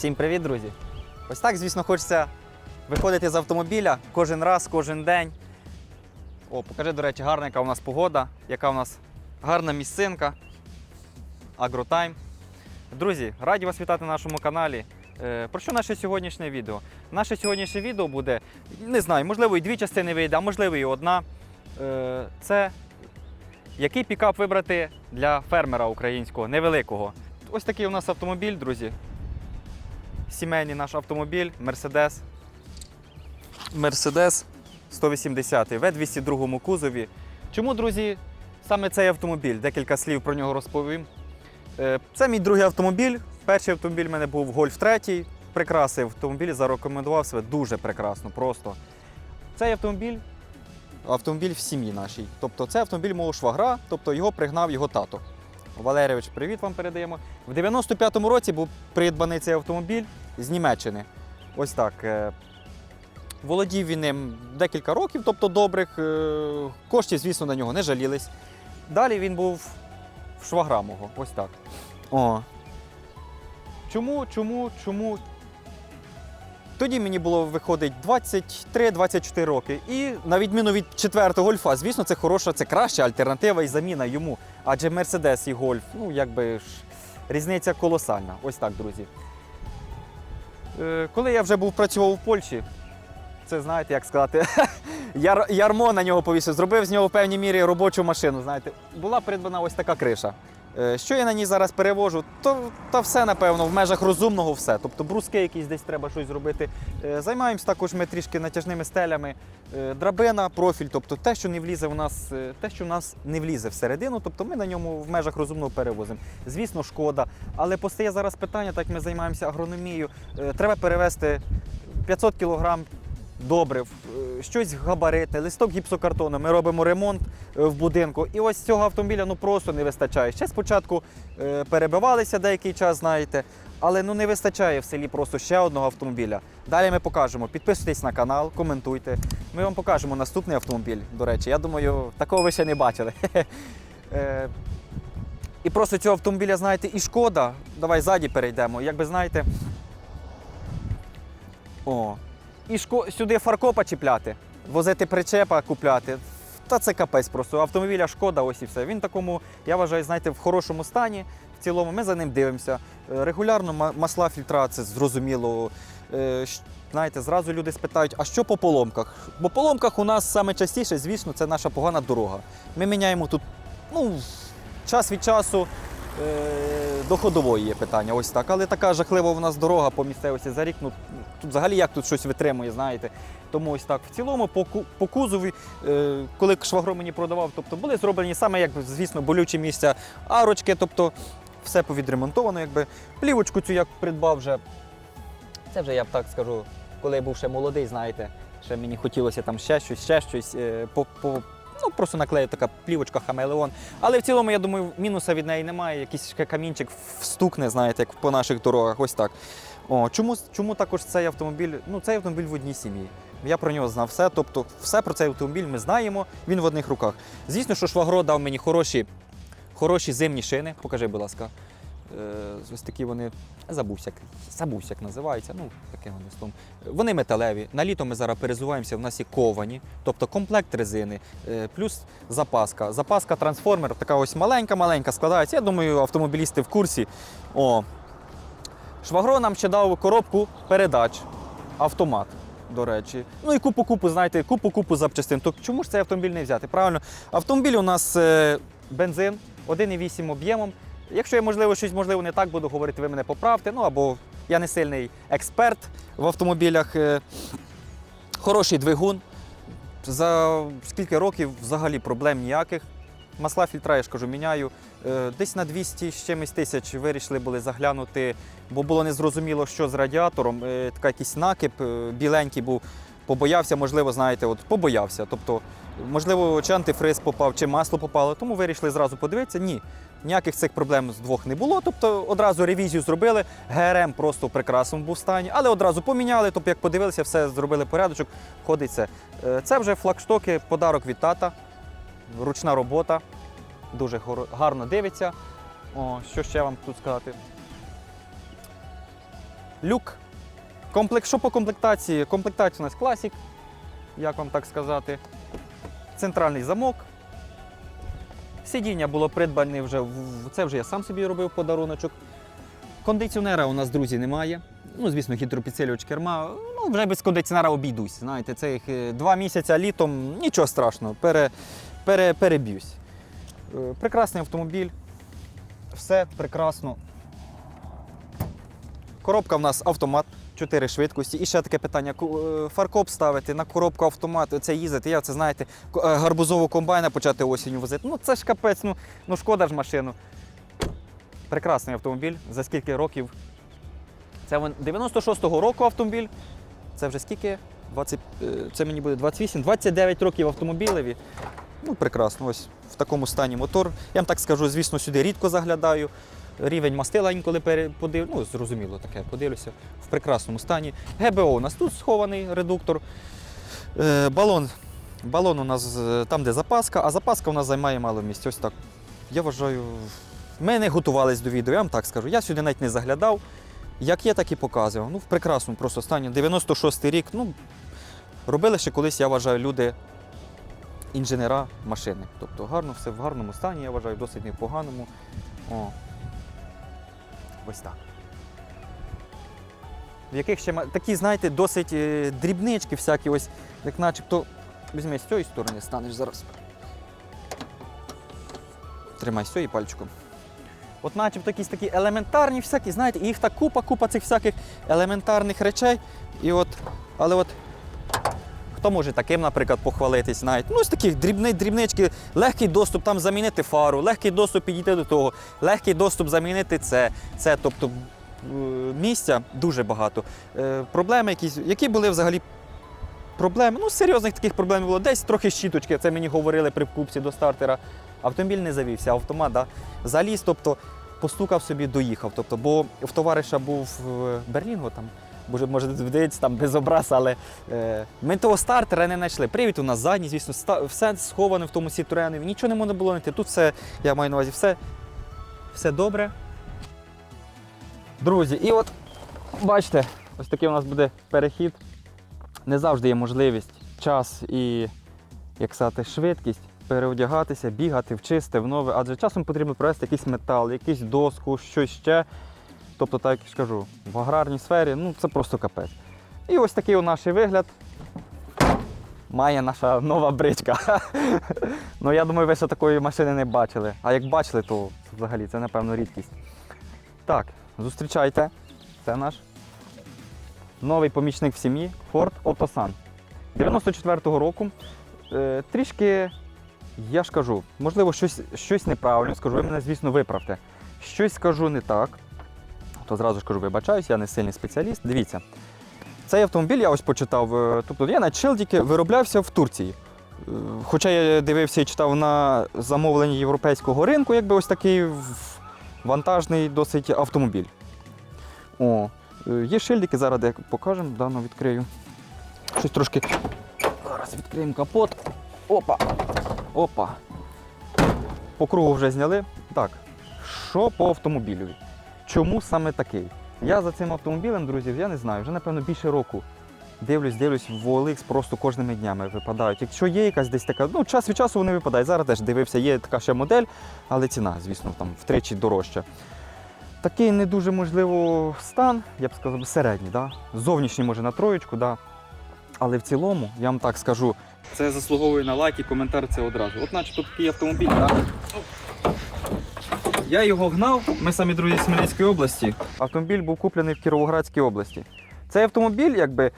Всім привіт, друзі! Ось так, звісно, хочеться виходити з автомобіля кожен раз, кожен день. О, покажи, до речі, гарна, яка у нас погода, яка у нас гарна місцинка. Агротайм. Друзі, раді вас вітати на нашому каналі. Е, Про що наше сьогоднішнє відео? Наше сьогоднішнє відео буде, не знаю, можливо, і дві частини вийде, а можливо, і одна. Е, Це який пікап вибрати для фермера українського, невеликого. Ось такий у нас автомобіль, друзі сімейний наш автомобіль Mercedes. Mercedes 180 в 202 кузові. Чому, друзі, саме цей автомобіль? Декілька слів про нього розповім. Е, Це мій другий автомобіль. Перший автомобіль в мене був Golf 3. Прекрасний автомобіль, зарекомендував себе дуже прекрасно, просто. Цей автомобіль автомобіль в сім'ї нашій. Тобто це автомобіль мого швагра, тобто його пригнав його тато. Валерійович, привіт вам передаємо. В 95-му році був придбаний цей автомобіль з Німеччини. Ось так. Володів він ним декілька років, тобто добрих. е, Коштів, звісно, на нього не жалілись. Далі він був в швагра мого. Ось так. О. Чому, чому, чому? Тоді мені було виходить 23-24 роки. І на відміну від четвертого гольфа, звісно, це хороша, це краща альтернатива і заміна йому. Адже Мерседес і гольф, ну якби ж різниця колосальна. Ось так, друзі. Е, Коли я вже був працював у Польщі, це знаєте, як сказати, яр, ярмо на нього повісив, зробив з нього в певній мірі робочу машину. Знаєте, була придбана ось така криша. Е, Що я на ній зараз перевожу, то та все, напевно, в межах розумного все. Тобто бруски якісь десь треба щось зробити. Е, Займаємось також ми трішки натяжними стелями. Е, Драбина, профіль, тобто те, що не влізе в нас, те, що в нас не влізе всередину, тобто ми на ньому в межах розумного перевозимо. Звісно, шкода. Але постає зараз питання, так як ми займаємося агрономією, треба перевезти 500 кілограм добрив, е, щось габаритне, листок гіпсокартону. Ми робимо ремонт е, в будинку. І ось цього автомобіля ну просто не вистачає. Ще спочатку е, перебивалися деякий час, знаєте, але ну не вистачає в селі просто ще одного автомобіля. Далі ми покажемо. Підписуйтесь на канал, коментуйте. Ми вам покажемо наступний автомобіль. До речі, я думаю, такого ви ще не бачили. І просто цього автомобіля, знаєте, і шкода. Давай ззаді перейдемо. Як ви знаєте. О, і шко... сюди фаркопа чіпляти, возити причепа купляти. Та це капець просто. Автомобіля шкода, ось і все. Він такому, я вважаю, знаєте, в хорошому стані. В цілому ми за ним дивимося. Е, Регулярно масла фільтра, це зрозуміло. Е, Знаєте, зразу люди спитають, а що по поломках? Бо поломках у нас саме частіше, звісно, це наша погана дорога. Ми міняємо тут ну, час від часу до ходової є питання, ось так. Але така жахлива у нас дорога по місцевості за рік. Ну, тут взагалі як тут щось витримує, знаєте. Тому ось так. В цілому, по, по кузові, е, коли швагро мені продавав, тобто були зроблені саме, як, звісно, болючі місця арочки, тобто все повідремонтовано, якби. Плівочку цю як придбав вже. Це вже я б так скажу, коли я був ще молодий, знаєте, ще мені хотілося там ще щось, ще щось. е, по, по, ну, просто наклею така плівочка хамелеон. Але в цілому, я думаю, мінуса від неї немає. Якийсь камінчик встукне, знаєте, як по наших дорогах. Ось так. О, чому, чому також цей автомобіль? Ну, цей автомобіль в одній сім'ї. Я про нього знав все. Тобто, все про цей автомобіль ми знаємо, він в одних руках. Звісно, що Швагро дав мені хороші, хороші зимні шини. Покажи, будь ласка. Е, ось такі вони. Забувся, як- забувся, називається. Ну, таке словом. Вони металеві. На літо ми зараз перезуваємося, в нас є ковані, тобто комплект резини, е, плюс запаска. Запаска трансформер, така ось маленька-маленька складається. Я думаю, автомобілісти в курсі. О. Швагро нам ще дав коробку передач, автомат. До речі, ну і купу-купу, знаєте, купу-купу запчастин. То чому ж цей автомобіль не взяти? Правильно, автомобіль у нас е, бензин 1,8 об'ємом. Якщо я можливо щось можливо не так буду говорити, ви мене поправте. Ну або я не сильний експерт в автомобілях. Е, Хороший двигун. За скільки років взагалі проблем ніяких. Масла фільтра, я ж кажу, міняю. Е, Десь на 200 з чимось тисяч вирішили були заглянути, бо було незрозуміло, що з радіатором. Е, Така якийсь накип, біленький був. Побоявся, можливо, знаєте, от побоявся. Тобто, можливо, чи антифриз попав, чи масло попало, тому вирішили зразу подивитися. Ні, ніяких цих проблем з двох не було. Тобто одразу ревізію зробили. ГРМ просто в прекрасному був стані, але одразу поміняли. Тобто, як подивилися, все зробили порядочок, ходить це. Е, Це вже флагштоки, подарок від тата, ручна робота, дуже гарно дивиться. О, що ще вам тут сказати? Люк. Комплект, що по комплектації? Комплектація у нас класік, як вам так сказати. Центральний замок. Сидіння було придбане вже, це вже я сам собі робив подаруночок. Кондиціонера у нас, друзі, немає. Ну, звісно, гідропідсилювач керма. Ну, вже без кондиціонера обійдусь. Знаєте, це їх е, два місяці літом, нічого страшного, пере, пере, переб'юсь. Е, Прекрасний автомобіль. Все прекрасно. Коробка в нас автомат, 4 швидкості. І ще таке питання: е, фаркоп ставити на коробку автомат, це їздити. Я це знаєте, е, комбайна почати осінню возити. Ну це ж капець, ну, ну шкода ж машину. Прекрасний автомобіль. За скільки років? Це 96-го року автомобіль. Це вже скільки? 20, е, це мені буде 28, 29 років автомобілеві. Ну, прекрасно, ось в такому стані мотор. Я вам так скажу, звісно, сюди рідко заглядаю. Рівень мастила інколи подив... ну, зрозуміло таке, подивлюся. В прекрасному стані. ГБО у нас тут схований редуктор. Е, балон. Балон у нас е, там, де запаска, а запаска у нас займає мало місця. Ось так. Я вважаю, ми не готувались до відео, я вам так скажу. Я сюди навіть не заглядав. Як є, так і показував. Ну, в прекрасному просто стані. 96-й рік. Ну, робили ще колись, я вважаю, люди інженера машини. Тобто гарно, все в гарному стані, я вважаю, досить непоганому. О. Ось так. В яких ще такі, знаєте, досить е, дрібнички всякі, ось, як начебто. Візьми з цієї сторони, станеш зараз. Тримай з цієї пальчиком. От начебто якісь такі елементарні всякі, знаєте, і їх так купа, купа цих всяких елементарних речей. І от, але от Хто може таким, наприклад, похвалитись, знаєте? Ну, з таких дрібни, дрібнички, легкий доступ там замінити фару, легкий доступ підійти до того, легкий доступ замінити це. це тобто е, місця дуже багато. Е, Проблеми якісь, які були взагалі проблеми? Ну, серйозних таких проблем було. Десь трохи щіточки, це мені говорили при вкупці до стартера. Автомобіль не завівся, автомат да, заліз, тобто постукав собі, доїхав. Тобто, бо в товариша був е, Берлінго там. Може, може здається, там без образ, але е, ми того стартера не знайшли. Привід у нас задній, звісно, ста- все сховане в тому сітуренові, нічого не можна було знайти. Тут все, я маю на увазі, все, все добре. Друзі, і от бачите, ось такий у нас буде перехід. Не завжди є можливість, час і, як сказати, швидкість переодягатися, бігати в чисте, в нове, адже часом потрібно привезти якийсь метал, якийсь доску, щось ще. Тобто, так як я кажу, в аграрній сфері ну це просто капець. І ось такий у наш вигляд має наша нова бричка. ну я думаю, ви ще такої машини не бачили. А як бачили, то взагалі це напевно рідкість. Так, зустрічайте. Це наш новий помічник в сім'ї Ford Otosan. 94-го року. Е, трішки, я ж кажу, можливо, щось, щось неправильно скажу, ви мене, звісно, виправте. Щось скажу не так то зразу ж кажу, вибачаюсь, я не сильний спеціаліст. Дивіться, цей автомобіль я ось почитав. е, Тобто я на Челдіки вироблявся в Турції. Е, Хоча я дивився і читав на замовленні європейського ринку, якби ось такий вантажний досить автомобіль. О, е, є шильдики, зараз де покажемо, дано відкрию. Щось трошки. Зараз відкриємо капот. Опа! Опа. По кругу вже зняли. Так, що по автомобілю? Чому саме такий? Я за цим автомобілем, друзі, я не знаю, вже напевно більше року. Дивлюсь, дивлюсь, в OLX просто кожними днями випадають. Якщо є якась десь така, ну час від часу вони випадають. Зараз теж дивився, є така ще модель, але ціна, звісно, там втричі дорожча. Такий не дуже можливо стан, я б сказав, середній. Да? Зовнішній може на троєчку, да? але в цілому, я вам так скажу, це заслуговує на лайк і коментар це одразу. От начебто такий автомобіль, так? Я його гнав, ми самі друзі з Хмельницької області. Автомобіль був куплений в Кіровоградській області. Цей автомобіль, якби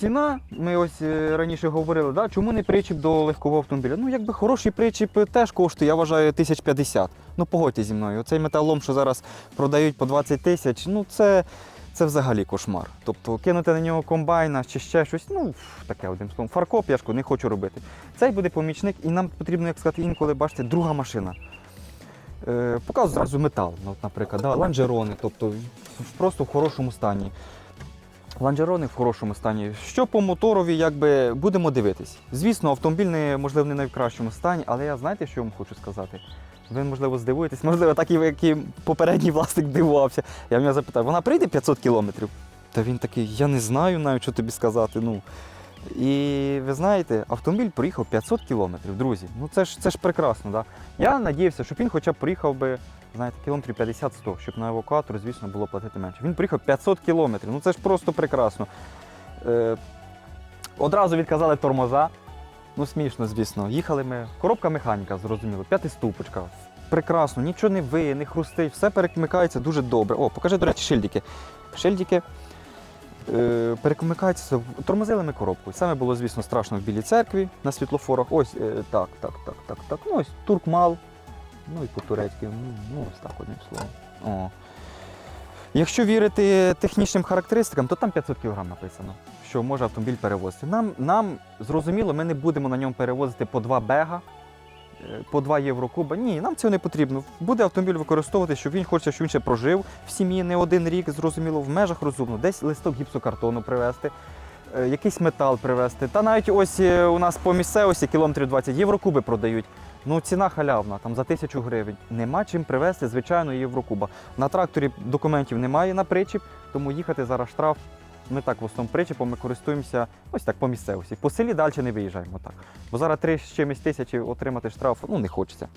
ціна, ми ось е, раніше говорили, да, чому не причіп до легкового автомобіля? Ну, якби хороший причіп теж коштує, я вважаю, 1050. Ну, погодьте зі мною. Цей металолом, що зараз продають по 20 тисяч, ну це, це взагалі кошмар. Тобто кинути на нього комбайна чи ще щось, ну таке одним словом. Фаркоп, я ж не хочу робити. Цей буде помічник, і нам потрібно, як сказати, інколи бачите, друга машина. Е, показую зразу метал, ну, наприклад, да, ланжерони, тобто просто в хорошому стані. Ланжерони в хорошому стані. Що по моторові, якби будемо дивитись. Звісно, автомобіль не, можливо, не найкращому стані, але я знаєте, що вам хочу сказати? Ви, можливо, здивуєтесь, можливо, так як і попередній власник дивувався. Я в нього запитав, вона прийде 500 кілометрів? Та він такий, я не знаю навіть, що тобі сказати. Ну. І ви знаєте, автомобіль проїхав 500 кілометрів, друзі. Ну це ж це ж прекрасно. Да? Я надіявся, щоб він хоча б проїхав би, знаєте, кілометрів 50-100, щоб на евакуатор, звісно, було платити менше. Він приїхав 500 кілометрів. Ну це ж просто прекрасно. Е, одразу відказали тормоза. Ну, смішно, звісно. Їхали ми. Коробка механіка, зрозуміло, п'ятиступочка. Прекрасно, нічого не виє, не хрустить, все перемикається дуже добре. О, покажи, до речі, шильдики. Шильдики е. Тормозили ми коробку. Саме було, звісно, страшно в Білій церкві на світлофорах. Ось е, так, так, так, так, так. Ну, ось туркмал. Ну і по-турецьки, ну, ну ось так одним словом. О. Якщо вірити технічним характеристикам, то там 500 кг написано, що може автомобіль перевозити. Нам, нам зрозуміло, ми не будемо на ньому перевозити по два бега, по два єврокуба. Ні, нам цього не потрібно. Буде автомобіль використовувати, щоб він хоче, щоб він ще прожив в сім'ї не один рік, зрозуміло, в межах розумно, десь листок гіпсокартону привезти. е, Якийсь метал привезти. Та навіть ось е, у нас по місцевості кілометрів 20 єврокуби продають. Ну, ціна халявна, там за тисячу гривень. Нема чим привезти звичайно єврокуба. На тракторі документів немає на причіп, тому їхати зараз штраф. Ми так в основному причепом ми користуємося ось так по місцевості. По селі далі не виїжджаємо так. Бо зараз три з чимось тисячі отримати штраф ну не хочеться.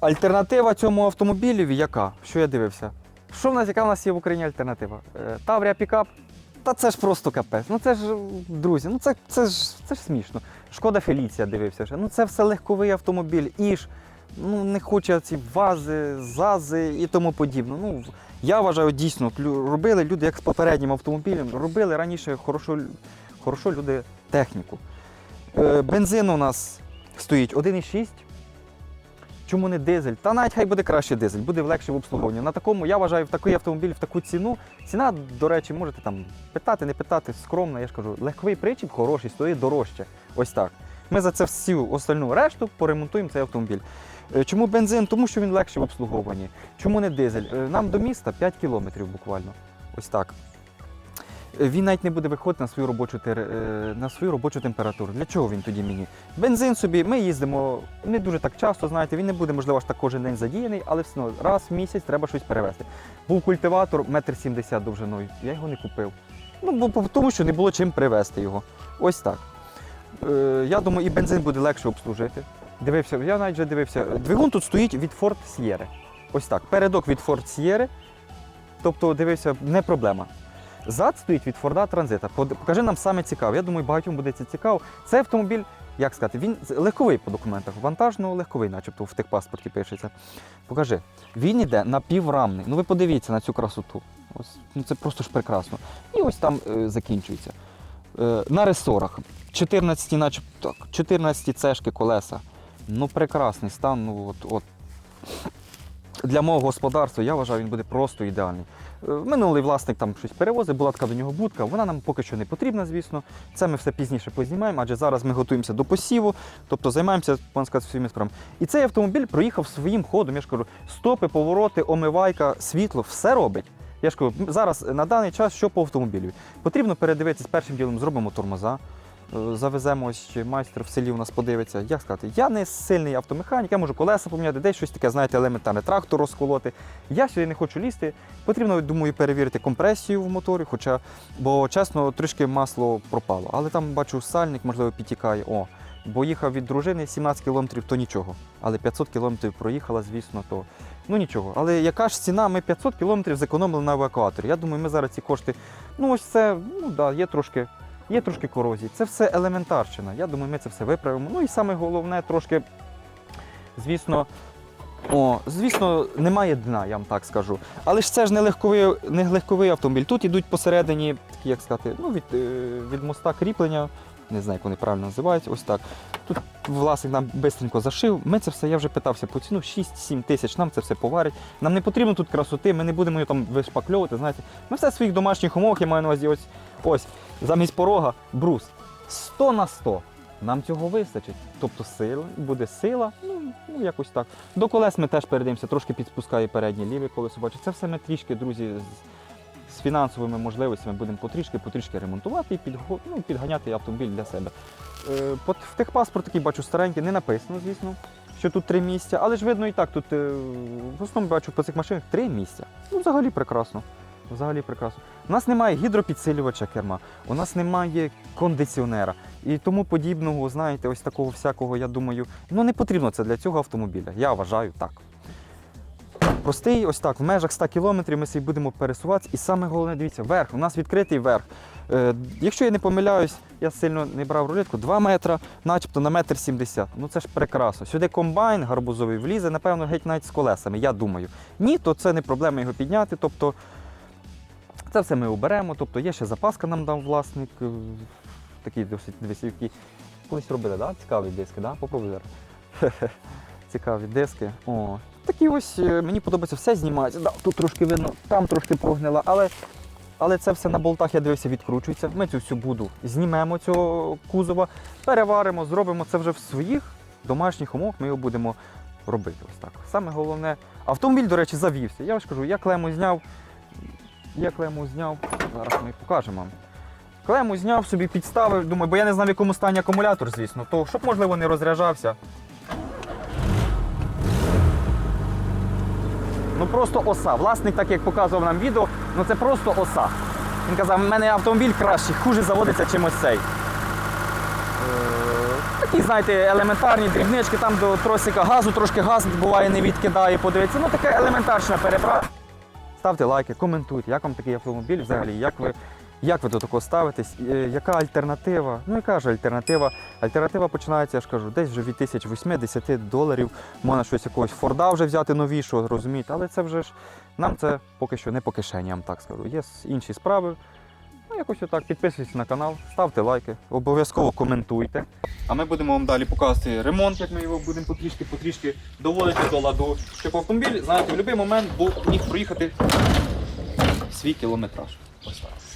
Альтернатива цьому автомобілю яка? Що я дивився? Що в нас, яка в нас є в Україні альтернатива? Е, Таврія пікап. Та це ж просто капець. Ну це ж, друзі, ну це, це, ж, це ж смішно. Шкода Феліція дивився вже. Ну це все легковий автомобіль, іж. Ну не хоче ці вази, зази і тому подібне. Ну, я вважаю, дійсно, робили люди, як з попереднім автомобілем, робили раніше хорошо, хорошо люди техніку. Е, бензин у нас стоїть 1,6. Чому не дизель? Та навіть хай буде краще дизель, буде легше в обслуговуванні. На такому, я вважаю, в такий автомобіль, в таку ціну. Ціна, до речі, можете там питати, не питати, скромно, я ж кажу, легковий причіп хороший, стоїть дорожче. Ось так. Ми за це всю остальну решту поремонтуємо цей автомобіль. Е, Чому бензин? Тому що він легше в обслуговуванні. Чому не дизель? Е, Нам до міста 5 кілометрів буквально. Ось так. Е, Він навіть не буде виходити на свою робочу, тер- на свою робочу температуру. Для чого він тоді мені? Бензин собі, ми їздимо не дуже так часто, знаєте, він не буде, можливо, аж так кожен день задіяний, але все одно раз в місяць треба щось перевезти. Був культиватор, метр сімдесят довжиною. Я його не купив. Ну, тому що не було чим привезти його. Ось так. Е, я думаю, і бензин буде легше обслужити. Дивився, я навіть вже дивився. Двигун тут стоїть від Ford Sierra. Ось так. Передок від Ford Sierra. Тобто, дивився, не проблема. Зад стоїть від Форда Транзита. Покажи нам саме цікаво. Я думаю, багатьом буде це цікаво. Це автомобіль, як сказати, він легковий по документах. Вантажно легковий, начебто в техпаспорті пишеться. Покажи. Він іде напіврамний. Ну ви подивіться на цю красоту. Ось, ну це просто ж прекрасно. І ось там е, закінчується. Е, на ресорах. 14, начебто, 14 цешки колеса. Ну, прекрасний стан. Ну, от, от. Для мого господарства я вважаю, він буде просто ідеальний. Е, Минулий власник там щось перевозив, була така до нього будка. Вона нам поки що не потрібна, звісно. Це ми все пізніше познімаємо, адже зараз ми готуємося до посіву, тобто займаємося сказати, своїми справами. І цей автомобіль проїхав своїм ходом. Я ж кажу, стопи, повороти, омивайка, світло, все робить. Я ж кажу, зараз на даний час що по автомобілю? Потрібно передивитись першим ділом, зробимо тормоза. Завеземо ось майстер в селі у нас подивиться. Як сказати, я не сильний автомеханік, я можу колеса поміняти, десь щось таке, знаєте, елементарне, трактор розколоти. Я сюди не хочу лізти. Потрібно, думаю, перевірити компресію в моторі, хоча, бо чесно, трішки масло пропало. Але там бачу, сальник, можливо, підтікає. О, бо їхав від дружини 17 кілометрів, то нічого. Але 500 кілометрів проїхала, звісно, то ну нічого. Але яка ж ціна? Ми 500 кілометрів зекономили на евакуаторі. Я думаю, ми зараз ці кошти. Ну, ось це, ну да, є трошки. Є трошки корозії. Це все елементарщина. Я думаю, ми це все виправимо. Ну і саме головне, трошки, звісно, о, звісно, немає дна, я вам так скажу. Але ж це ж не легковий, не легковий автомобіль. Тут ідуть посередині, такі, як сказати, ну, від, е, від моста кріплення. Не знаю, як вони правильно називають, Ось так. Тут власник нам бистренько зашив. Ми це все, я вже питався по ціну 6-7 тисяч, нам це все поварить. Нам не потрібно тут красоти, ми не будемо її там вишпакльовувати. Знаєте, ми все в своїх домашніх умовах, я маю на увазі ось, ось замість порога брус. 100 на 100. Нам цього вистачить. Тобто сила, буде сила, ну, ну якось так. До колес ми теж передаємося, трошки підспускає переднє ліве колесо. Бачу, це все ми трішки, друзі, з, з фінансовими можливостями будемо потрішки, потрішки ремонтувати і підго- ну, підганяти автомобіль для себе. Е, в техпаспорт такий бачу старенький, не написано, звісно, що тут три місця, але ж видно і так, тут е, в основному бачу по цих машинах три місця. Ну, взагалі прекрасно. Взагалі прекрасно. У нас немає гідропідсилювача керма, у нас немає кондиціонера і тому подібного, знаєте, ось такого всякого, я думаю, ну не потрібно це для цього автомобіля. Я вважаю так. Простий, ось так, в межах 100 кілометрів ми собі будемо пересуватися. І саме головне, дивіться, верх. У нас відкритий верх. Е, якщо я не помиляюсь, я сильно не брав рулетку, 2 метра, начебто на метр 70. Ну це ж прекрасно. Сюди комбайн гарбузовий влізе, напевно, геть навіть з колесами, я думаю. Ні, то це не проблема його підняти. Тобто це все ми оберемо. Тобто є ще запаска нам дав власник. е, Такі досить висівки. Колись робили, да? цікаві диски, да? попробуй зараз. Цікаві диски. О, такі ось е, мені подобається все знімається. Да, тут трошки видно, там трошки прогнила, але, але це все на болтах, я дивився, відкручується. Ми цю всю буду знімемо цього кузова, переваримо, зробимо це вже в своїх домашніх умовах. Ми його будемо робити. Ось так. Саме головне, автомобіль, до речі, завівся. Я ж кажу, я клему зняв. Я клему зняв. Зараз ми покажемо вам. Клему зняв собі, підставив, думаю, бо я не знав, в якому стані акумулятор, звісно, то щоб, можливо, не розряджався. Ну просто оса. Власник, так як показував нам відео, ну це просто оса. Він казав, в мене автомобіль кращий, хуже заводиться, чим ось цей. Е, Такі, знаєте, елементарні дрібнички, там до тросика газу, трошки газ буває не відкидає, подивиться. Ну така елементарна переправа. Ставте лайки, коментуйте, як вам такий автомобіль взагалі, як ви, як ви до такого ставитесь, е, яка альтернатива? Ну яка ж альтернатива? Альтернатива починається, я ж кажу, десь вже від 1008-10 доларів. Можна щось якогось Форда вже взяти новішого, розумієте, але це вже ж нам це поки що не по кишені, так скажу. Є інші справи. Ну, якось отак, підписуйтесь на канал, ставте лайки, обов'язково коментуйте. А ми будемо вам далі показувати ремонт, як ми його будемо потрішки-потрішки доводити до ладу, щоб автомобіль, знаєте, в будь-який момент був, міг проїхати свій кілометраж. Ось так.